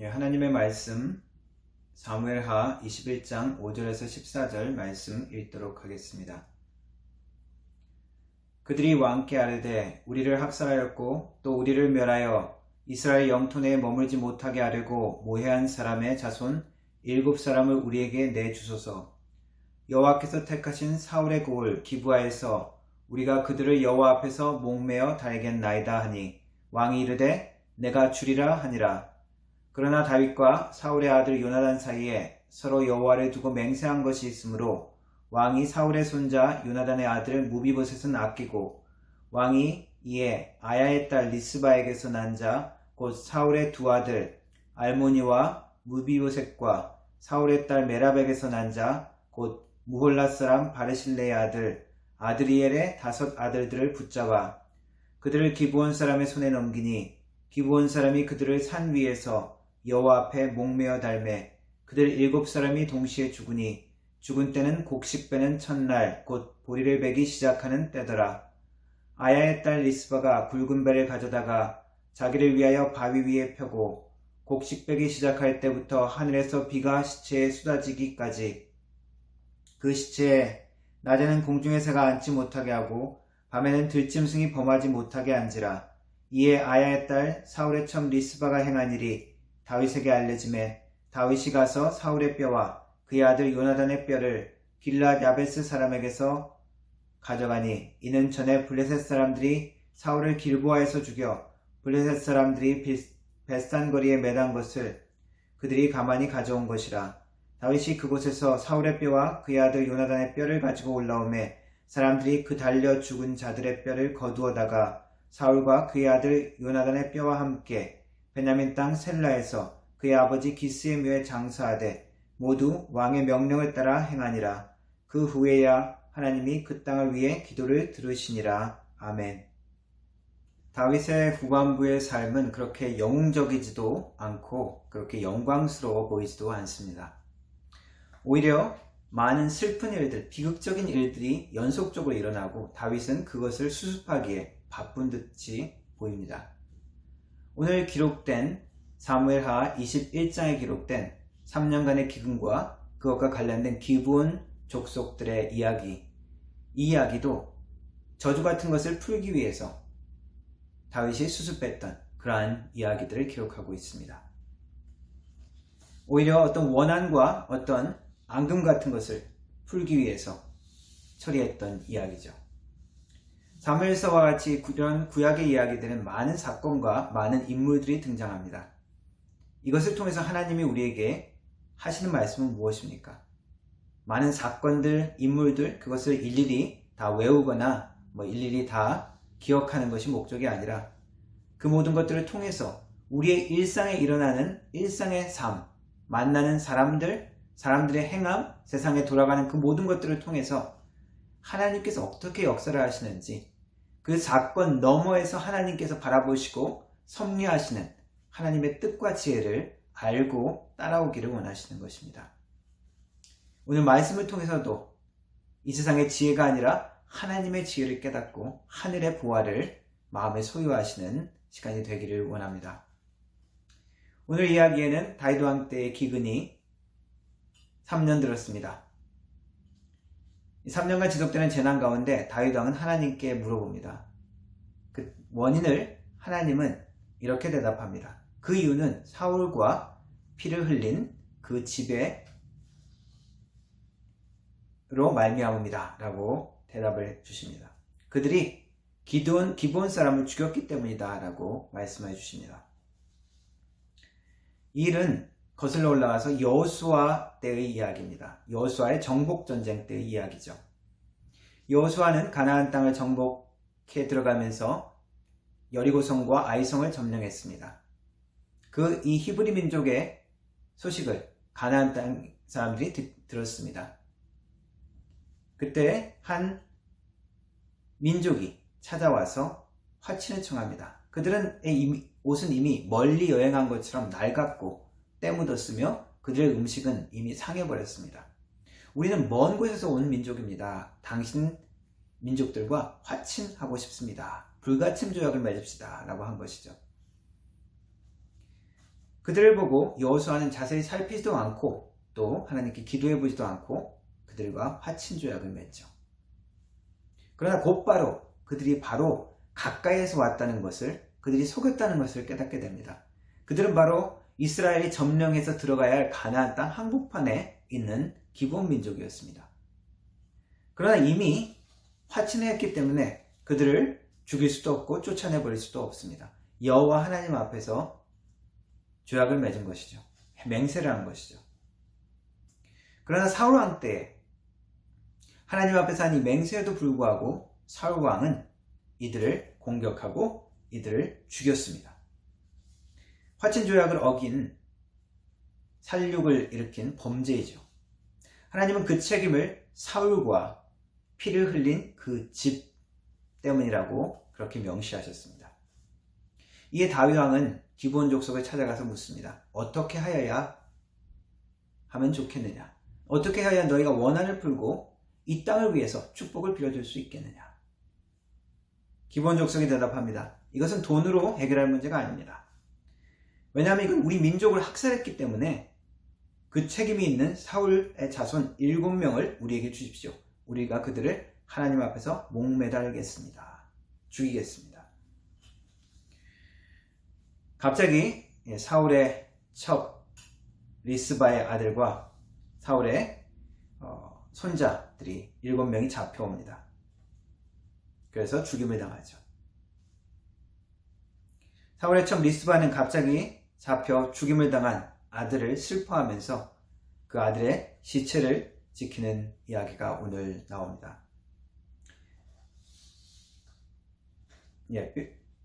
예, 하나님의 말씀 사무엘하 21장 5절에서 14절 말씀 읽도록 하겠습니다. 그들이 왕께 아르되 우리를 학살하였고 또 우리를 멸하여 이스라엘 영토 내에 머물지 못하게 하려고 모해한 사람의 자손 일곱 사람을 우리에게 내주소서. 여호와께서 택하신 사울의 고을 기부하에서 우리가 그들을 여호와 앞에서 목매어 달겠나이다 하니 왕이 이르되 내가 주리라 하니라. 그러나 다윗과 사울의 아들 요나단 사이에 서로 여호와를 두고 맹세한 것이 있으므로 왕이 사울의 손자 요나단의 아들 무비보셋은 아끼고 왕이 이에 아야의 딸 리스바에게서 난 자 곧 사울의 두 아들 알모니와 무비보셋과 사울의 딸 메랍에게서 난 자 곧 무홀라 사람 바르실레의 아들 아드리엘의 다섯 아들들을 붙잡아 그들을 기브온 사람의 손에 넘기니 기브온 사람이 그들을 산 위에서 여호와 앞에 목매어 달매 그들 일곱 사람이 동시에 죽으니 죽은 때는 곡식 빼는 첫날 곧 보리를 베기 시작하는 때더라. 아야의 딸 리스바가 굵은 배를 가져다가 자기를 위하여 바위 위에 펴고 곡식 빼기 시작할 때부터 하늘에서 비가 시체에 쏟아지기까지 그 시체에 낮에는 공중의 새가 앉지 못하게 하고 밤에는 들짐승이 범하지 못하게 한지라 이에 아야의 딸 사울의 첨 리스바가 행한 일이 다윗에게 알려짐에 다윗이 가서 사울의 뼈와 그의 아들 요나단의 뼈를 길라 야베스 사람에게서 가져가니 이는 전에 블레셋 사람들이 사울을 길보아에서 죽여 블레셋 사람들이 베스탄 거리에 매단 것을 그들이 가만히 가져온 것이라. 다윗이 그곳에서 사울의 뼈와 그의 아들 요나단의 뼈를 가지고 올라오매 사람들이 그 달려 죽은 자들의 뼈를 거두어다가 사울과 그의 아들 요나단의 뼈와 함께 베냐민 땅 셀라에서 그의 아버지 기스의 묘에 장사하되 모두 왕의 명령을 따라 행하니라. 그 후에야 하나님이 그 땅을 위해 기도를 들으시니라. 아멘. 다윗의 후반부의 삶은 그렇게 영웅적이지도 않고 그렇게 영광스러워 보이지도 않습니다. 오히려 많은 슬픈 일들, 비극적인 일들이 연속적으로 일어나고 다윗은 그것을 수습하기에 바쁜 듯이 보입니다. 오늘 기록된 사무엘하 21장에 기록된 3년간의 기근과 그것과 관련된 기부온 족속들의 이야기, 이 이야기도 저주 같은 것을 풀기 위해서 다윗이 수습했던 그러한 이야기들을 기록하고 있습니다. 오히려 어떤 원한과 어떤 앙금 같은 것을 풀기 위해서 처리했던 이야기죠. 사무엘서와 같이 이런 구약의 이야기들은 많은 사건과 많은 인물들이 등장합니다. 이것을 통해서 하나님이 우리에게 하시는 말씀은 무엇입니까? 많은 사건들, 인물들, 그것을 일일이 다 외우거나 뭐 일일이 다 기억하는 것이 목적이 아니라 그 모든 것들을 통해서 우리의 일상에 일어나는 일상의 삶, 만나는 사람들, 사람들의 행함, 세상에 돌아가는 그 모든 것들을 통해서 하나님께서 어떻게 역사를 하시는지 그 사건 너머에서 하나님께서 바라보시고 섭리하시는 하나님의 뜻과 지혜를 알고 따라오기를 원하시는 것입니다. 오늘 말씀을 통해서도 이 세상의 지혜가 아니라 하나님의 지혜를 깨닫고 하늘의 보화를 마음에 소유하시는 시간이 되기를 원합니다. 오늘 이야기에는 다이도 왕 때의 기근이 3년 들었습니다. 3년간 지속되는 재난 가운데 다윗 왕은 하나님께 물어봅니다. 그 원인을 하나님은 이렇게 대답합니다. 그 이유는 사울과 피를 흘린 그 집에 로 말미암음이다라고 대답을 해 주십니다. 그들이 기도원 기본 사람을 죽였기 때문이다라고 말씀해 주십니다. 이 일은 거슬러 올라가서 여호수아 때의 이야기입니다. 여호수아의 정복 전쟁 때의 이야기죠. 여호수아는 가나안 땅을 정복해 들어가면서 여리고성과 아이성을 점령했습니다. 그 이 히브리 민족의 소식을 가나안 땅 사람들이 듣, 들었습니다. 그때 한 민족이 찾아와서 화친을 청합니다. 그들은 옷은 이미 멀리 여행한 것처럼 낡았고 때 묻었으며 그들의 음식은 이미 상해버렸습니다. 우리는 먼 곳에서 온 민족입니다. 당신 민족들과 화친하고 싶습니다. 불가침 조약을 맺읍시다. 라고 한 것이죠. 그들을 보고 여호수아는 자세히 살피지도 않고 또 하나님께 기도해 보지도 않고 그들과 화친 조약을 맺죠. 그러나 곧바로 그들이 바로 가까이에서 왔다는 것을 그들이 속였다는 것을 깨닫게 됩니다. 그들은 바로 이스라엘이 점령해서 들어가야 할 가나안 땅 한복판에 있는 기본 민족이었습니다. 그러나 이미 화친했기 때문에 그들을 죽일 수도 없고 쫓아내 버릴 수도 없습니다. 여호와 하나님 앞에서 조약을 맺은 것이죠. 맹세를 한 것이죠. 그러나 사울 왕 때 하나님 앞에서 한 이 맹세에도 불구하고 사울 왕은 이들을 공격하고 이들을 죽였습니다. 화친 조약을 어긴 살육을 일으킨 범죄이죠. 하나님은 그 책임을 사울과 피를 흘린 그 집 때문이라고 그렇게 명시하셨습니다. 이에 다윗 왕은 기본 족속을 찾아가서 묻습니다. 어떻게 하여야 하면 좋겠느냐? 어떻게 하여야 너희가 원한을 풀고 이 땅을 위해서 축복을 빌어줄 수 있겠느냐? 기본 족속이 대답합니다. 이것은 돈으로 해결할 문제가 아닙니다. 왜냐하면 이건 우리 민족을 학살했기 때문에 그 책임이 있는 사울의 자손 7명을 우리에게 주십시오. 우리가 그들을 하나님 앞에서 목매달겠습니다. 죽이겠습니다. 갑자기 사울의 첩 리스바의 아들과 사울의 어, 손자들이 7명이 잡혀옵니다. 그래서 죽임을 당하죠. 사울의 첩 리스바는 갑자기 잡혀 죽임을 당한 아들을 슬퍼하면서 그 아들의 시체를 지키는 이야기가 오늘 나옵니다. 예,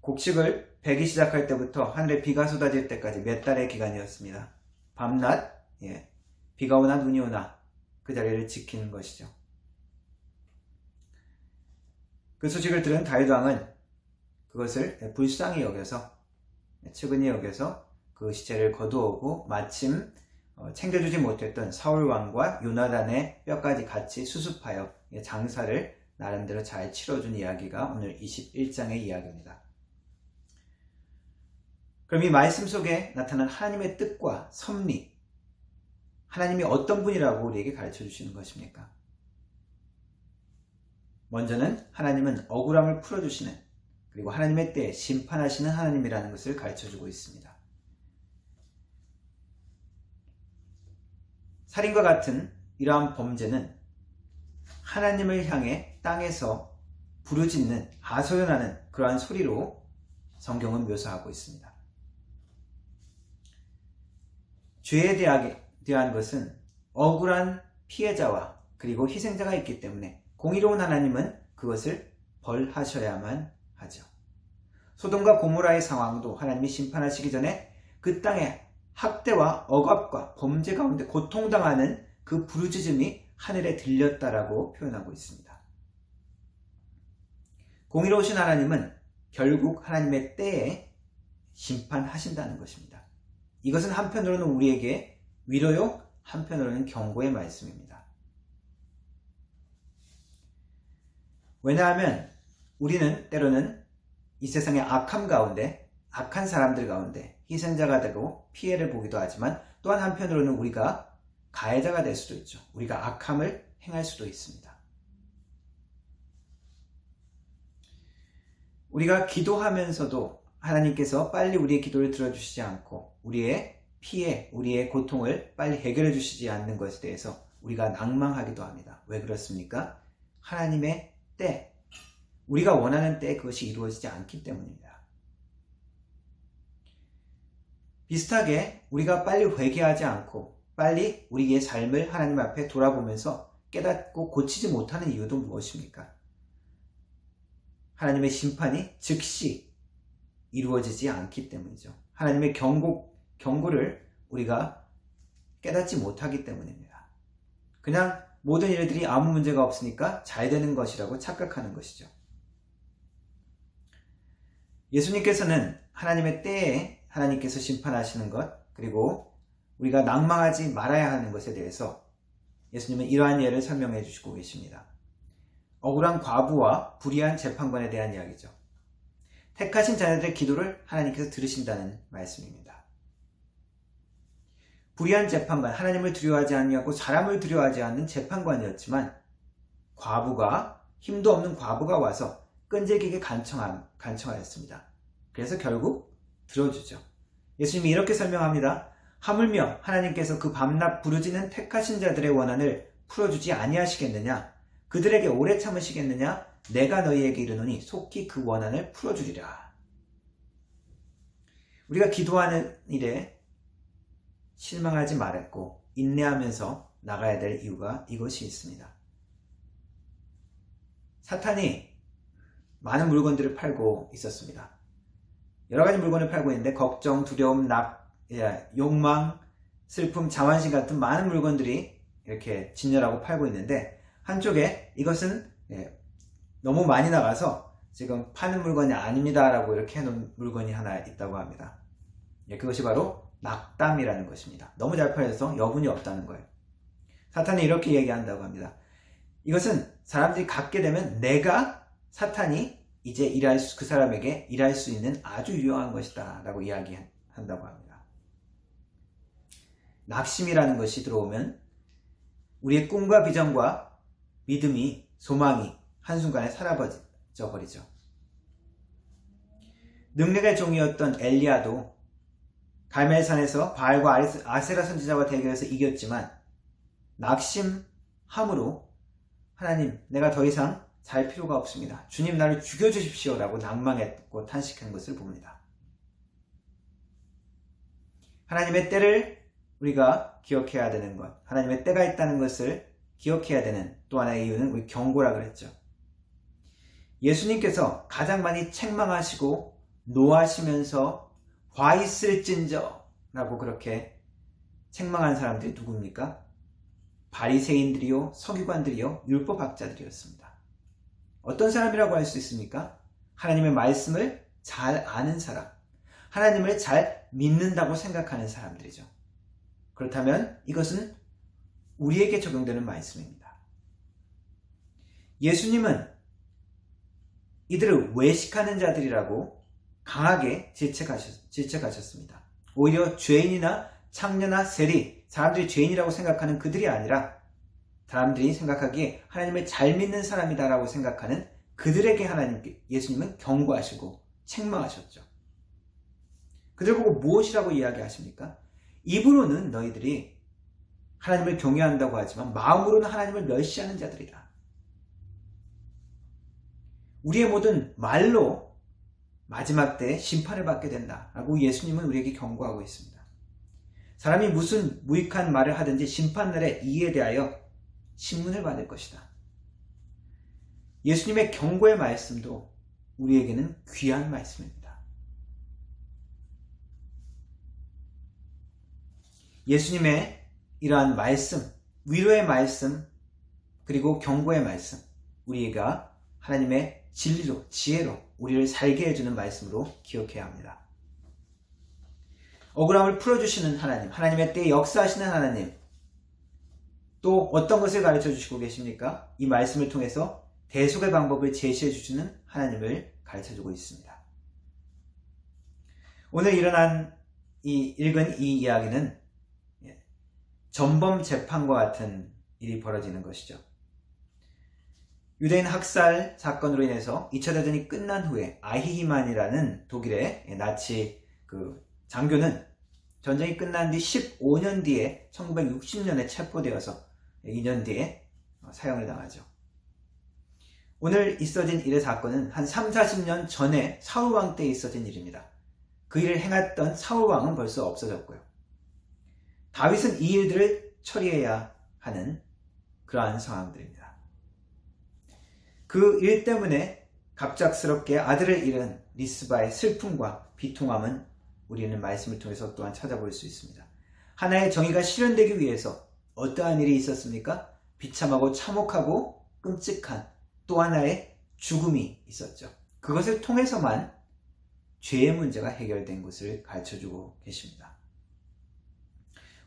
곡식을 베기 시작할 때부터 하늘에 비가 쏟아질 때까지 몇 달의 기간이었습니다. 밤낮, 예, 비가 오나 눈이 오나 그 자리를 지키는 것이죠. 그 소식을 들은 다윗 왕은 그것을 불쌍히 여겨서 측은히 여겨서 그 시체를 거두어오고 마침 어, 챙겨주지 못했던 사울 왕과 요나단의 뼈까지 같이 수습하여 장사를 나름대로 잘 치러준 이야기가 오늘 21장의 이야기입니다. 그럼 이 말씀 속에 나타난 하나님의 뜻과 섭리, 하나님이 어떤 분이라고 우리에게 가르쳐 주시는 것입니까? 먼저는 하나님은 억울함을 풀어주시는 그리고 하나님의 때에 심판하시는 하나님이라는 것을 가르쳐 주고 있습니다. 살인과 같은 이러한 범죄는 하나님을 향해 땅에서 부르짖는 하소연하는 그러한 소리로 성경은 묘사하고 있습니다. 죄에 대한 것은 억울한 피해자와 그리고 희생자가 있기 때문에 공의로운 하나님은 그것을 벌하셔야만 하죠. 소돔과 고모라의 상황도 하나님이 심판하시기 전에 그 땅에 학대와 억압과 범죄 가운데 고통당하는 그 부르짖음이 하늘에 들렸다라고 표현하고 있습니다. 공의로우신 하나님은 결국 하나님의 때에 심판하신다는 것입니다. 이것은 한편으로는 우리에게 위로요, 한편으로는 경고의 말씀입니다. 왜냐하면 우리는 때로는 이 세상의 악함 가운데, 악한 사람들 가운데 희생자가 되고 피해를 보기도 하지만 또한 한편으로는 우리가 가해자가 될 수도 있죠. 우리가 악함을 행할 수도 있습니다. 우리가 기도하면서도 하나님께서 빨리 우리의 기도를 들어주시지 않고 우리의 피해, 우리의 고통을 빨리 해결해 주시지 않는 것에 대해서 우리가 낭망하기도 합니다. 왜 그렇습니까? 하나님의 때, 우리가 원하는 때에 그것이 이루어지지 않기 때문입니다. 비슷하게 우리가 빨리 회개하지 않고 빨리 우리의 삶을 하나님 앞에 돌아보면서 깨닫고 고치지 못하는 이유도 무엇입니까? 하나님의 심판이 즉시 이루어지지 않기 때문이죠. 하나님의 경고, 경고를 우리가 깨닫지 못하기 때문입니다. 그냥 모든 일들이 아무 문제가 없으니까 잘 되는 것이라고 착각하는 것이죠. 예수님께서는 하나님의 때에 하나님께서 심판하시는 것, 그리고 우리가 낭망하지 말아야 하는 것에 대해서 예수님은 이러한 예를 설명해 주시고 계십니다. 억울한 과부와 불의한 재판관에 대한 이야기죠. 택하신 자녀들의 기도를 하나님께서 들으신다는 말씀입니다. 불의한 재판관, 하나님을 두려워하지 않냐고 사람을 두려워하지 않는 재판관이었지만 과부가 힘도 없는 과부가 와서 끈질기게 간청하, 간청하였습니다. 그래서 결국 들어주죠. 예수님이 이렇게 설명합니다. 하물며 하나님께서 그 밤낮 부르짖는 택하신 자들의 원한을 풀어주지 아니하시겠느냐? 그들에게 오래 참으시겠느냐? 내가 너희에게 이르노니 속히 그 원한을 풀어주리라. 우리가 기도하는 일에 실망하지 말았고 인내하면서 나가야 될 이유가 이것이 있습니다. 사탄이 많은 물건들을 팔고 있었습니다. 여러 가지 물건을 팔고 있는데 걱정, 두려움, 낙, 예, 욕망, 슬픔, 자만심 같은 많은 물건들이 이렇게 진열하고 팔고 있는데 한쪽에 이것은 예, 너무 많이 나가서 지금 파는 물건이 아닙니다라고 이렇게 해놓은 물건이 하나 있다고 합니다. 예, 그것이 바로 낙담이라는 것입니다. 너무 잘 팔려서 여분이 없다는 거예요. 사탄이 이렇게 얘기한다고 합니다. 이것은 사람들이 갖게 되면 내가 사탄이 이제 일할 수, 그 사람에게 일할 수 있는 아주 유용한 것이다 라고 이야기한다고 합니다. 낙심이라는 것이 들어오면 우리의 꿈과 비전과 믿음이 소망이 한순간에 사라져 버리죠. 능력의 종이었던 엘리야도 갈멜산에서 바알과 아세라 선지자와 대결해서 이겼지만 낙심함으로 하나님 내가 더 이상 살 필요가 없습니다. 주님 나를 죽여주십시오 라고 낭망했고 탄식한 것을 봅니다. 하나님의 때를 우리가 기억해야 되는 것, 하나님의 때가 있다는 것을 기억해야 되는 또 하나의 이유는 우리 경고라 그랬죠. 예수님께서 가장 많이 책망하시고 노하시면서 화 있을진저 라고 그렇게 책망한 사람들이 누굽니까? 바리새인들이요, 서기관들이요, 율법학자들이었습니다. 어떤 사람이라고 할 수 있습니까? 하나님의 말씀을 잘 아는 사람, 하나님을 잘 믿는다고 생각하는 사람들이죠. 그렇다면 이것은 우리에게 적용되는 말씀입니다. 예수님은 이들을 외식하는 자들이라고 강하게 질책하셨, 질책하셨습니다. 오히려 죄인이나 창녀나 세리, 사람들이 죄인이라고 생각하는 그들이 아니라 사람들이 생각하기에 하나님을 잘 믿는 사람이다라고 생각하는 그들에게 하나님께 예수님은 경고하시고 책망하셨죠. 그들 보고 무엇이라고 이야기하십니까? 입으로는 너희들이 하나님을 경외한다고 하지만 마음으로는 하나님을 멸시하는 자들이다. 우리의 모든 말로 마지막 때 심판을 받게 된다라고 예수님은 우리에게 경고하고 있습니다. 사람이 무슨 무익한 말을 하든지 심판날에 이에 대하여 신문을 받을 것이다. 예수님의 경고의 말씀도 우리에게는 귀한 말씀입니다. 예수님의 이러한 말씀, 위로의 말씀, 그리고 경고의 말씀, 우리가 하나님의 진리로, 지혜로 우리를 살게 해주는 말씀으로 기억해야 합니다. 억울함을 풀어주시는 하나님, 하나님의 때에 역사하시는 하나님, 또 어떤 것을 가르쳐 주시고 계십니까? 이 말씀을 통해서 대속의 방법을 제시해 주시는 하나님을 가르쳐 주고 있습니다. 오늘 일어난 이 읽은 이 이야기는 전범 재판과 같은 일이 벌어지는 것이죠. 유대인 학살 사건으로 인해서 2차 대전이 끝난 후에 아히히만이라는 독일의 나치 그 장교는 전쟁이 끝난 뒤 15년 뒤에 1960년에 체포되어서 2년 뒤에 사형을 당하죠. 오늘 있어진 일의 사건은 한 3, 40년 전에 사울왕 때 있어진 일입니다. 그 일을 행했던 사울왕은 벌써 없어졌고요. 다윗은 이 일들을 처리해야 하는 그러한 상황들입니다. 그 일 때문에 갑작스럽게 아들을 잃은 리스바의 슬픔과 비통함은 우리는 말씀을 통해서 또한 찾아볼 수 있습니다. 하나의 정의가 실현되기 위해서 어떠한 일이 있었습니까? 비참하고 참혹하고 끔찍한 또 하나의 죽음이 있었죠. 그것을 통해서만 죄의 문제가 해결된 것을 가르쳐 주고 계십니다.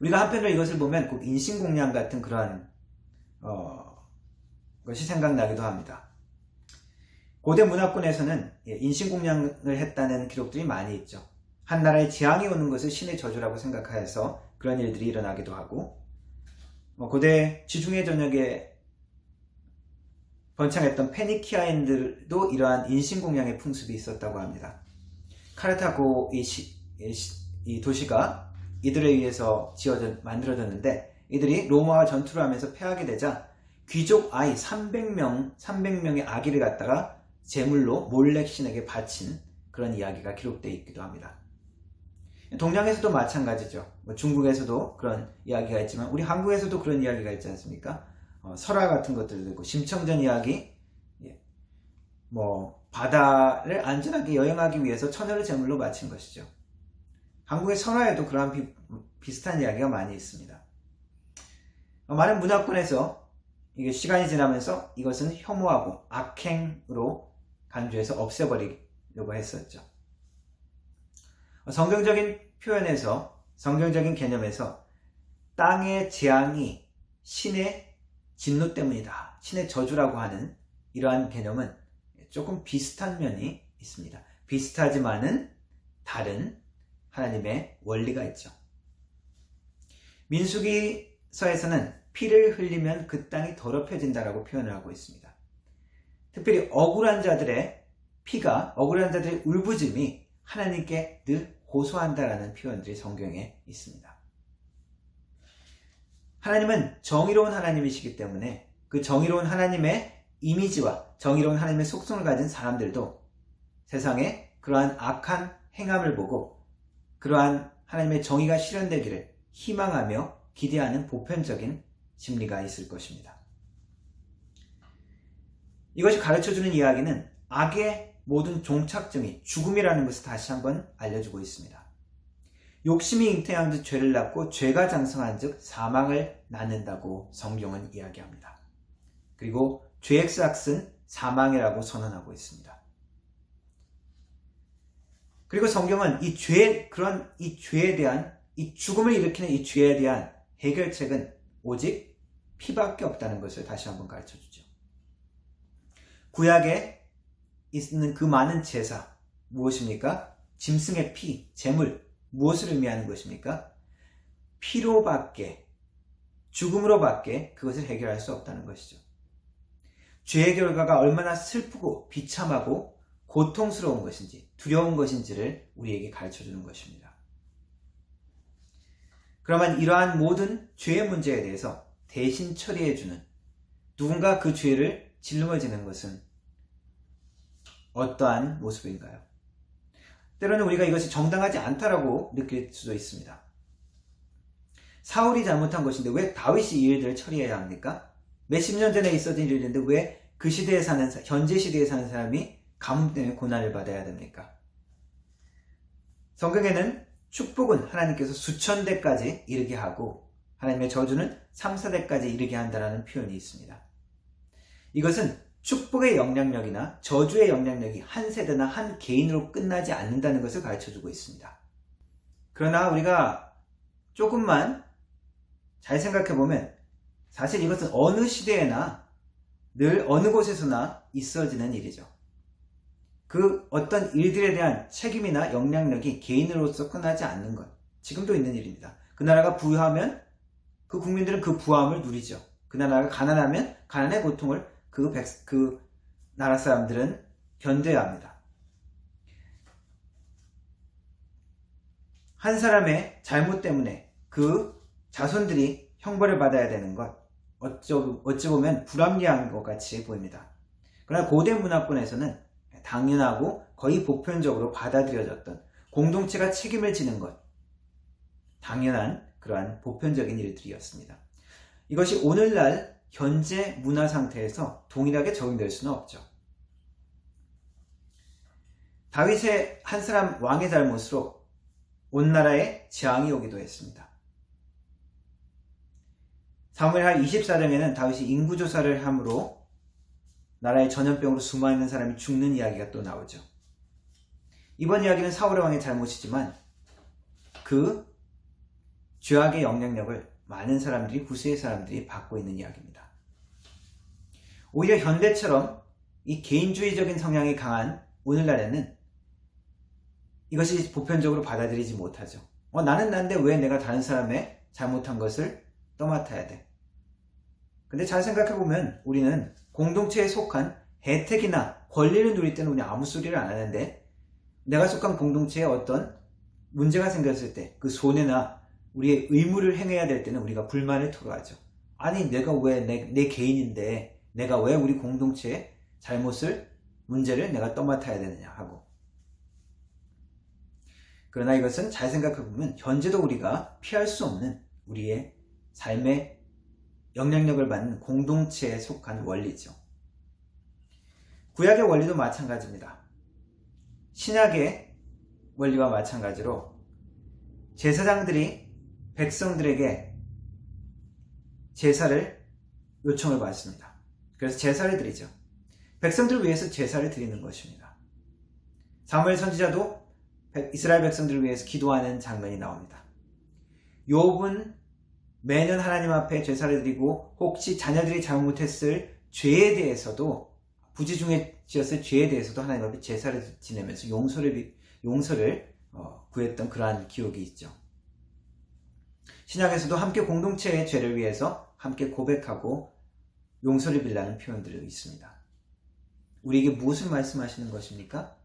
우리가 한편으로 이것을 보면 꼭 인신공양 같은 그러한 어, 것이 생각나기도 합니다. 고대 문화권에서는 예, 인신공양을 했다는 기록들이 많이 있죠. 한 나라에 재앙이 오는 것을 신의 저주라고 생각하여서 그런 일들이 일어나기도 하고 뭐 고대 지중해 전역에 번창했던 페니키아인들도 이러한 인신공양의 풍습이 있었다고 합니다. 카르타고 이, 시- 이 시- 이 도시가 이들에 의해서 지어져 만들어졌는데 이들이 로마와 전투를 하면서 패하게 되자 귀족 아이 300명 300명의 아기를 갖다가 제물로 몰렉 신에게 바친 그런 이야기가 기록되어 있기도 합니다. 동양에서도 마찬가지죠. 뭐 중국에서도 그런 이야기가 있지만 우리 한국에서도 그런 이야기가 있지 않습니까? 어, 설화 같은 것들도 있고 심청전 이야기, 예. 뭐 바다를 안전하게 여행하기 위해서 처녀를 제물로 바친 것이죠. 한국의 설화에도 그러한 비, 비슷한 이야기가 많이 있습니다. 어, 많은 문화권에서 이게 시간이 지나면서 이것은 혐오하고 악행으로 간주해서 없애버리려고 했었죠. 어, 성경적인 표현에서 성경적인 개념에서 땅의 재앙이 신의 진노 때문이다. 신의 저주라고 하는 이러한 개념은 조금 비슷한 면이 있습니다. 비슷하지만은 다른 하나님의 원리가 있죠. 민수기서에서는 피를 흘리면 그 땅이 더럽혀진다라고 표현을 하고 있습니다. 특별히 억울한 자들의 피가 억울한 자들의 울부짐이 하나님께 늘 고소한다라는 표현들이 성경에 있습니다. 하나님은 정의로운 하나님이시기 때문에 그 정의로운 하나님의 이미지와 정의로운 하나님의 속성을 가진 사람들도 세상에 그러한 악한 행함을 보고 그러한 하나님의 정의가 실현되기를 희망하며 기대하는 보편적인 심리가 있을 것입니다. 이것이 가르쳐주는 이야기는 악의 모든 종착점이 죽음이라는 것을 다시 한번 알려주고 있습니다. 욕심이 잉태한 듯 죄를 낳고 죄가 장성한 즉 사망을 낳는다고 성경은 이야기합니다. 그리고 죄의 싹은 사망이라고 선언하고 있습니다. 그리고 성경은 이 죄, 그런 이 죄에 대한 이 죽음을 일으키는 이 죄에 대한 해결책은 오직 피밖에 없다는 것을 다시 한번 가르쳐 주죠. 구약에 있는 그 많은 제사 무엇입니까? 짐승의 피, 재물 무엇을 의미하는 것입니까? 피로밖에 죽음으로밖에 그것을 해결할 수 없다는 것이죠. 죄의 결과가 얼마나 슬프고 비참하고 고통스러운 것인지 두려운 것인지를 우리에게 가르쳐 주는 것입니다. 그러면 이러한 모든 죄의 문제에 대해서 대신 처리해 주는 누군가 그 죄를 짊어지는 것은 어떠한 모습인가요? 때로는 우리가 이것이 정당하지 않다라고 느낄 수도 있습니다. 사울이 잘못한 것인데 왜 다윗이 이 일들을 처리해야 합니까? 몇십 년 전에 있어진 일인데 왜 그 시대에 사는 사- 현재 시대에 사는 사람이 가뭄 때문에 고난을 받아야 됩니까? 성경에는 축복은 하나님께서 수천 대까지 이르게 하고 하나님의 저주는 3, 4대까지 이르게 한다는 표현이 있습니다. 이것은 축복의 영향력이나 저주의 영향력이 한 세대나 한 개인으로 끝나지 않는다는 것을 가르쳐 주고 있습니다. 그러나 우리가 조금만 잘 생각해 보면 사실 이것은 어느 시대에나 늘 어느 곳에서나 있어지는 일이죠. 그 어떤 일들에 대한 책임이나 영향력이 개인으로서 끝나지 않는 것. 지금도 있는 일입니다. 그 나라가 부유하면 그 국민들은 그 부함을 누리죠. 그 나라가 가난하면 가난의 고통을 그, 백, 그 나라 사람들은 견뎌야 합니다. 한 사람의 잘못 때문에 그 자손들이 형벌을 받아야 되는 것, 어찌, 어찌 보면 불합리한 것 같이 보입니다. 그러나 고대 문화권에서는 당연하고 거의 보편적으로 받아들여졌던 공동체가 책임을 지는 것, 당연한 그러한 보편적인 일들이었습니다. 이것이 오늘날 현재 문화 상태에서 동일하게 적용될 수는 없죠. 다윗의 한 사람 왕의 잘못으로 온 나라에 재앙이 오기도 했습니다. 사무엘하 24장에는 다윗이 인구조사를 함으로 나라의 전염병으로 수많은 사람이 죽는 이야기가 또 나오죠. 이번 이야기는 사울의 왕의 잘못이지만 그 죄악의 영향력을 많은 사람들이 구세의 사람들이 받고 있는 이야기입니다. 오히려 현대처럼 이 개인주의적인 성향이 강한 오늘날에는 이 이것이 보편적으로 받아들이지 못하죠. 어, 나는 난데 왜 내가 다른 사람의 잘못한 것을 떠맡아야 돼? 근데 잘 생각해보면 우리는 공동체에 속한 혜택이나 권리를 누릴 때는 우리 아무 소리를 안 하는데 내가 속한 공동체에 어떤 문제가 생겼을 때 그 손해나 우리의 의무를 행해야 될 때는 우리가 불만을 토로하죠. 아니 내가 왜 내 개인인데 내가 왜 우리 공동체의 잘못을 문제를 내가 떠맡아야 되느냐 하고 그러나 이것은 잘 생각해보면 현재도 우리가 피할 수 없는 우리의 삶의 영향력을 받는 공동체에 속한 원리죠. 구약의 원리도 마찬가지입니다. 신약의 원리와 마찬가지로 제사장들이 백성들에게 제사를 요청을 받습니다. 그래서 제사를 드리죠. 백성들을 위해서 제사를 드리는 것입니다. 사무엘 선지자도 이스라엘 백성들을 위해서 기도하는 장면이 나옵니다. 욥은 매년 하나님 앞에 제사를 드리고 혹시 자녀들이 잘못했을 죄에 대해서도 부지 중에 지었을 죄에 대해서도 하나님 앞에 제사를 지내면서 용서를 용서를 어, 구했던 그러한 기억이 있죠. 신약에서도 함께 공동체의 죄를 위해서 함께 고백하고 용서를 빌라는 표현들이 있습니다. 우리에게 무엇을 말씀하시는 것입니까?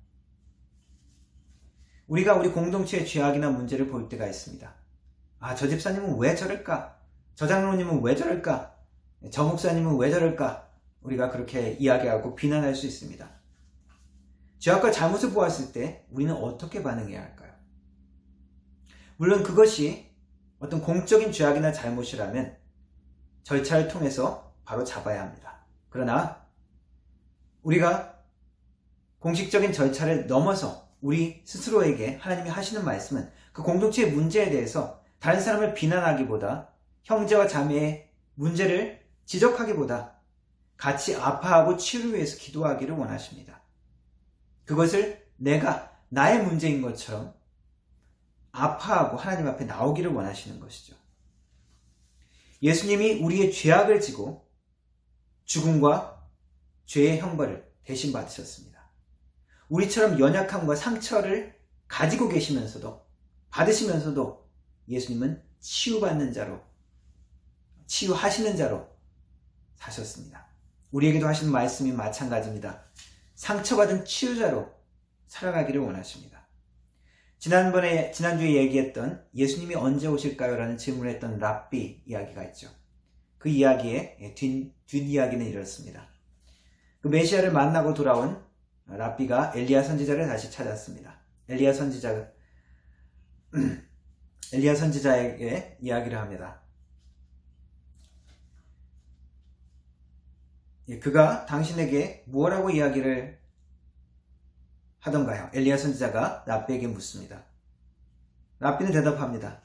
우리가 우리 공동체의 죄악이나 문제를 볼 때가 있습니다. 아, 저 집사님은 왜 저럴까? 저 장로님은 왜 저럴까? 저 목사님은 왜 저럴까? 우리가 그렇게 이야기하고 비난할 수 있습니다. 죄악과 잘못을 보았을 때 우리는 어떻게 반응해야 할까요? 물론 그것이 어떤 공적인 죄악이나 잘못이라면 절차를 통해서 바로 잡아야 합니다. 그러나 우리가 공식적인 절차를 넘어서 우리 스스로에게 하나님이 하시는 말씀은 그 공동체의 문제에 대해서 다른 사람을 비난하기보다 형제와 자매의 문제를 지적하기보다 같이 아파하고 치유를 위해서 기도하기를 원하십니다. 그것을 내가 나의 문제인 것처럼 아파하고 하나님 앞에 나오기를 원하시는 것이죠. 예수님이 우리의 죄악을 지고 죽음과 죄의 형벌을 대신 받으셨습니다. 우리처럼 연약함과 상처를 가지고 계시면서도 받으시면서도 예수님은 치유받는 자로 치유하시는 자로 사셨습니다. 우리에게도 하시는 말씀이 마찬가지입니다. 상처받은 치유자로 살아가기를 원하십니다. 지난번에 지난주에 얘기했던 예수님이 언제 오실까요? 라는 질문을 했던 랍비 이야기가 있죠. 그 이야기의 뒷, 뒷이야기는 이렇습니다. 그 메시아를 만나고 돌아온 랍비가 엘리야 선지자를 다시 찾았습니다. 엘리야 선지자 엘리야 선지자에게 이야기를 합니다. 예, 그가 당신에게 무엇라고 이야기를 하던가요? 엘리야 선지자가 랍비에게 묻습니다. 랍비는 대답합니다.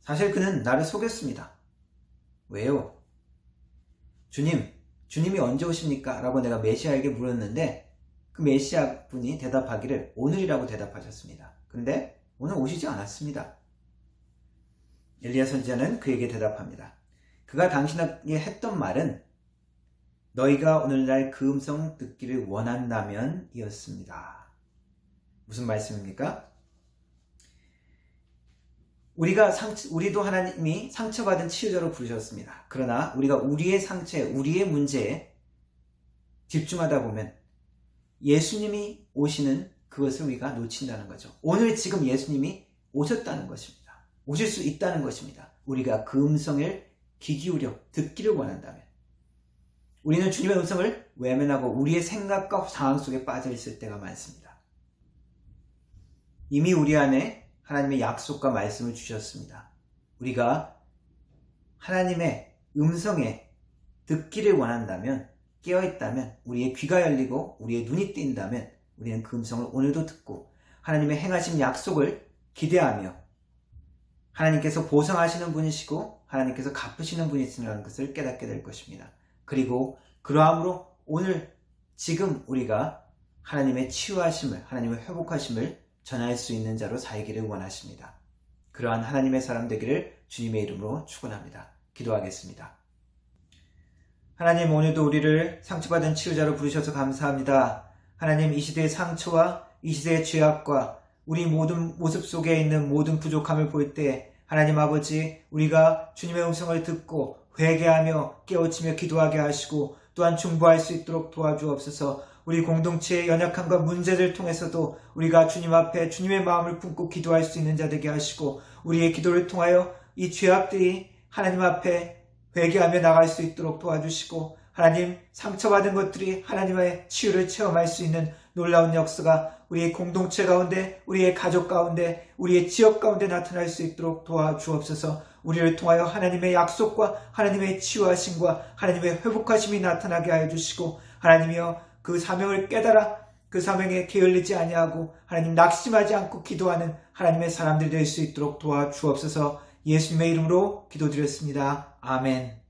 사실 그는 나를 속였습니다. 왜요? 주님, 주님이 언제 오십니까? 라고 내가 메시아에게 물었는데 그 메시아 분이 대답하기를 오늘이라고 대답하셨습니다. 근데 오늘 오시지 않았습니다. 엘리야 선지자는 그에게 대답합니다. 그가 당신에게 했던 말은 너희가 오늘날 그 음성 듣기를 원한다면 이었습니다. 무슨 말씀입니까? 우리가 상, 우리도 하나님이 상처받은 치유자로 부르셨습니다. 그러나 우리가 우리의 상처에, 우리의 문제에 집중하다 보면 예수님이 오시는 그것을 우리가 놓친다는 거죠. 오늘 지금 예수님이 오셨다는 것입니다. 오실 수 있다는 것입니다. 우리가 그 음성을 귀 기울여 듣기를 원한다면 우리는 주님의 음성을 외면하고 우리의 생각과 상황 속에 빠져 있을 때가 많습니다. 이미 우리 안에 하나님의 약속과 말씀을 주셨습니다. 우리가 하나님의 음성에 듣기를 원한다면 깨어있다면 우리의 귀가 열리고 우리의 눈이 뜬다면 우리는 그 음성을 오늘도 듣고 하나님의 행하신 약속을 기대하며 하나님께서 보상하시는 분이시고 하나님께서 갚으시는 분이시라는 것을 깨닫게 될 것입니다. 그리고 그러함으로 오늘 지금 우리가 하나님의 치유하심을 하나님의 회복하심을 전할 수 있는 자로 살기를 원하십니다. 그러한 하나님의 사람 되기를 주님의 이름으로 축원합니다. 기도하겠습니다. 하나님 오늘도 우리를 상처받은 치유자로 부르셔서 감사합니다. 하나님 이 시대의 상처와 이 시대의 죄악과 우리 모든 모습 속에 있는 모든 부족함을 볼 때 하나님 아버지 우리가 주님의 음성을 듣고 회개하며 깨우치며 기도하게 하시고 또한 중보할 수 있도록 도와주옵소서 우리 공동체의 연약함과 문제를 통해서도 우리가 주님 앞에 주님의 마음을 품고 기도할 수 있는 자 되게 하시고 우리의 기도를 통하여 이 죄악들이 하나님 앞에 회개하며 나갈 수 있도록 도와주시고 하나님 상처받은 것들이 하나님의 치유를 체험할 수 있는 놀라운 역사가 우리의 공동체 가운데 우리의 가족 가운데 우리의 지역 가운데 나타날 수 있도록 도와주옵소서. 우리를 통하여 하나님의 약속과 하나님의 치유하심과 하나님의 회복하심이 나타나게 하여 주시고 하나님이여 그 사명을 깨달아 그 사명에 게을리지 아니하고 하나님 낙심하지 않고 기도하는 하나님의 사람들 될 수 있도록 도와주옵소서 예수님의 이름으로 기도드렸습니다. 아멘.